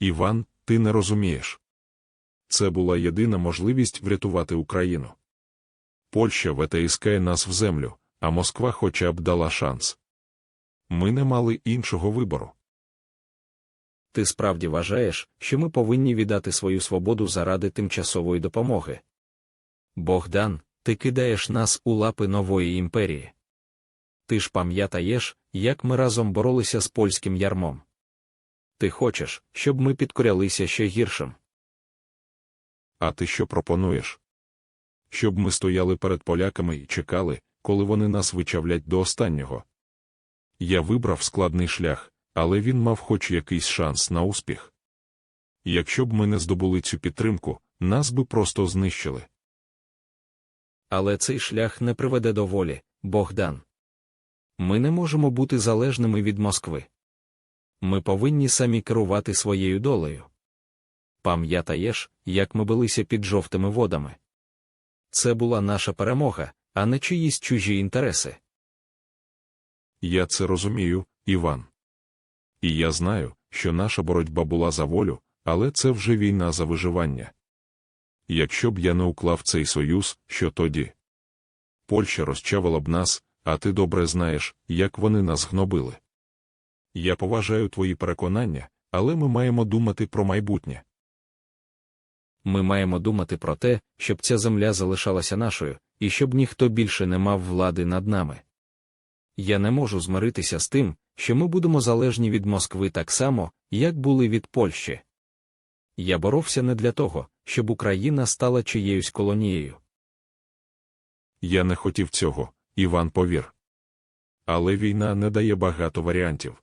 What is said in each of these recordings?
Іван, ти не розумієш. Це була єдина можливість врятувати Україну. Польща витискає нас в землю, а Москва хоча б дала шанс. Ми не мали іншого вибору. Ти справді вважаєш, що ми повинні віддати свою свободу заради тимчасової допомоги? Богдан, ти кидаєш нас у лапи нової імперії. Ти ж пам'ятаєш, як ми разом боролися з польським ярмом. Ти хочеш, щоб ми підкорялися ще гіршим. А ти що пропонуєш? Щоб ми стояли перед поляками і чекали, коли вони нас вичавлять до останнього. Я вибрав складний шлях, але він мав хоч якийсь шанс на успіх. Якщо б ми не здобули цю підтримку, нас би просто знищили. Але цей шлях не приведе до волі, Богдан. Ми не можемо бути залежними від Москви. Ми повинні самі керувати своєю долею. Пам'ятаєш, як ми билися під жовтими водами? Це була наша перемога, а не чиїсь чужі інтереси. Я це розумію, Іван. І я знаю, що наша боротьба була за волю, але це вже війна за виживання. Якщо б я не уклав цей союз, що тоді? Польща розчавила б нас, а ти добре знаєш, як вони нас гнобили. Я поважаю твої переконання, але ми маємо думати про майбутнє. Ми маємо думати про те, щоб ця земля залишалася нашою, і щоб ніхто більше не мав влади над нами. Я не можу змиритися з тим, що ми будемо залежні від Москви так само, як були від Польщі. Я боровся не для того, щоб Україна стала чиєюсь колонією. Я не хотів цього, Іван повір. Але війна не дає багато варіантів.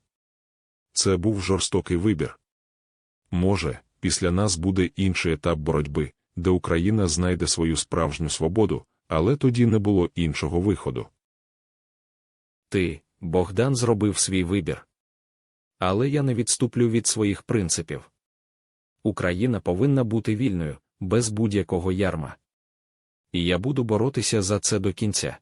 Це був жорстокий вибір. Може, після нас буде інший етап боротьби, де Україна знайде свою справжню свободу, але тоді не було іншого виходу. Ти, Богдан, зробив свій вибір. Але я не відступлю від своїх принципів. Україна повинна бути вільною, без будь-якого ярма. І я буду боротися за це до кінця.